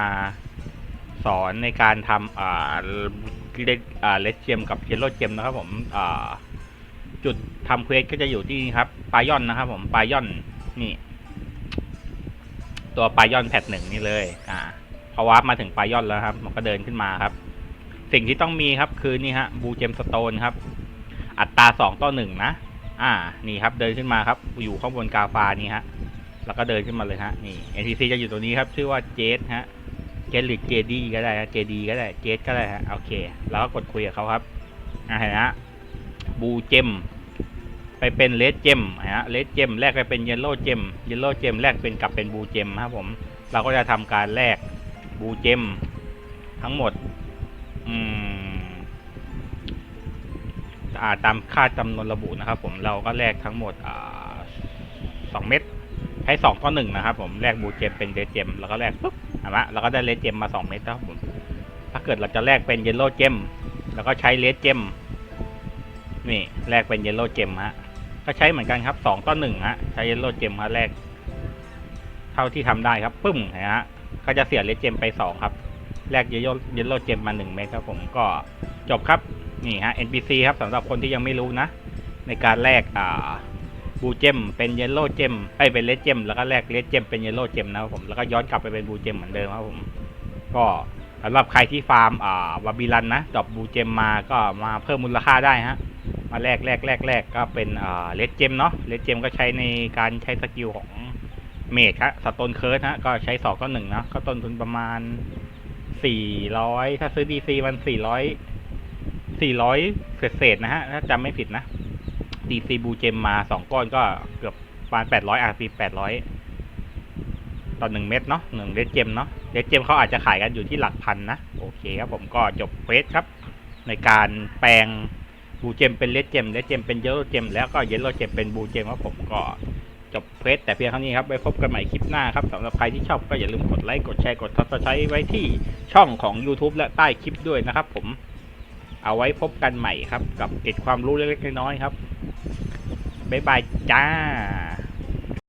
มาสอนในการทำอ่าเลดอ่าเลดเจมกับเยลโล่เจมนะครับผมอ่าจุดทำเควสก็จะอยู่ที่นี่ครับปลายอนนะครับ ผมปลายอนนี่ ตัวปลายอนแพทหนึ่งนี่เลย อ่าพอวาร์ปมาถึงปลายอนแล้วครับ มันก็เดินขึ้นมาครับ สิ่งที่ต้องมีครับ คือนี่ฮะบูเจมสโตนครับ อัตราสองต่อหนึ่งนะอ่า นี่ครับ เดินขึ้นมาครับ อยู่ข้างบนกาฟานี่ฮะ แล้วก็เดินขึ้นมาเลยฮะ นี่ NPC จะอยู่ตรงนี้ครับ ชื่อว่าเจสฮะ เจสหรือเจดีก็ได้เจดีก็ได้เจสก็ได้ฮะโอเค แล้วก็กดคุยกับเขาครับอ่าเห็นไหมฮะบูเจมไปเป็นเลดเจมฮะเลดเจมแลกไปเป็นเยลโล่เจมเยลโล่เจมแลกเป็นกลับเป็นบูเจมครับผม เราก็จะทำการแลกบูเจมทั้งหมด อืมอ่าตามค่าจำนวนระบุนะครับ ผมเราก็แลกทั้งหมดอ่าสองเม็ดใช้สองต่อหนึ่งนะครับ ผมแลกบูเจมเป็นเดเจมแล้วก็แลกปุ๊บ เห็นไหมเราก็ได้เลดเจมมาสองเม็ดครับผมถ้าเกิดเราจะแลกเป็นเยลโล่เจมแล้วก็ใช้เลดเจมนี่แลกเป็นเยลโล่เจมฮะก็ใช้เหมือนกันครับสองต่อหนึ่งฮะใช้เยลโล่เจมฮะแลกเท่าที่ทำได้ครับปึ้มนะฮะก็จะเสียเลดเจมไปสองครับแลกเยลโล่เยลโล่เจมมาหนึ่งเม็ดครับผมก็จบครับนี่ฮะ NPC ครับสำหรับคนที่ยังไม่รู้นะ ในการแลกอ่า บูเจมเป็นเยลโล่เจมไอเป็นเลดเจมแล้วก็แลกเลดเจมเป็นเยลโล่เจมนะครับผมแล้วก็ย้อนกลับไปเป็นบูเจมเหมือนเดิมครับผม ก็สำหรับใครที่ฟาร์มอ่าบาบิลันนะดอปบูเจมมาก็มาเพิ่มมูลค่าได้ฮะมาแลกแลกแลกแลกก็เป็นอ่าเลดเจมเนาะเลดเจมก็ใช้ในการใช้สกิลของเมดครับสโตนเคิร์สฮะก็ใช้สองก็หนึ่งนะก็ต้นทุนประมาณสี่ร้อยถ้าซื้อดีซีมันสี่ร้อยสี่ร้อยเศษๆนะฮะถ้าจำไม่ผิดนะ DC บูเจมมาสองก้อนก็เกือบประมาณแปดร้อยอาร์พีแปดร้อยต่อหนึ่งเม็ดเนาะหนึ่งเลดเจมเนาะเลดเจมเขาอาจจะขายกันอยู่ที่หลักพันนะ โอเคครับผมก็จบเควสครับ ในการแปลงบูเจมเป็นเลดเจมเลดเจมเป็นเยลโลเจมแล้วก็เยลโลเจมเป็นบูเจมครับผมก็จบเควสแต่เพียงเท่านี้ครับ ไว้พบกันใหม่คลิปหน้าครับสำหรับใครที่ชอบก็อย่าลืมกดไลค์ กดแชร์ กดซับสไครต์ไว้ที่ช่องของ YouTube และใต้คลิปด้วยนะครับผม เอาไว้พบกันใหม่ครับ กับเกร็ดความรู้เล็กๆน้อยๆครับ บ๊ายบายจ้า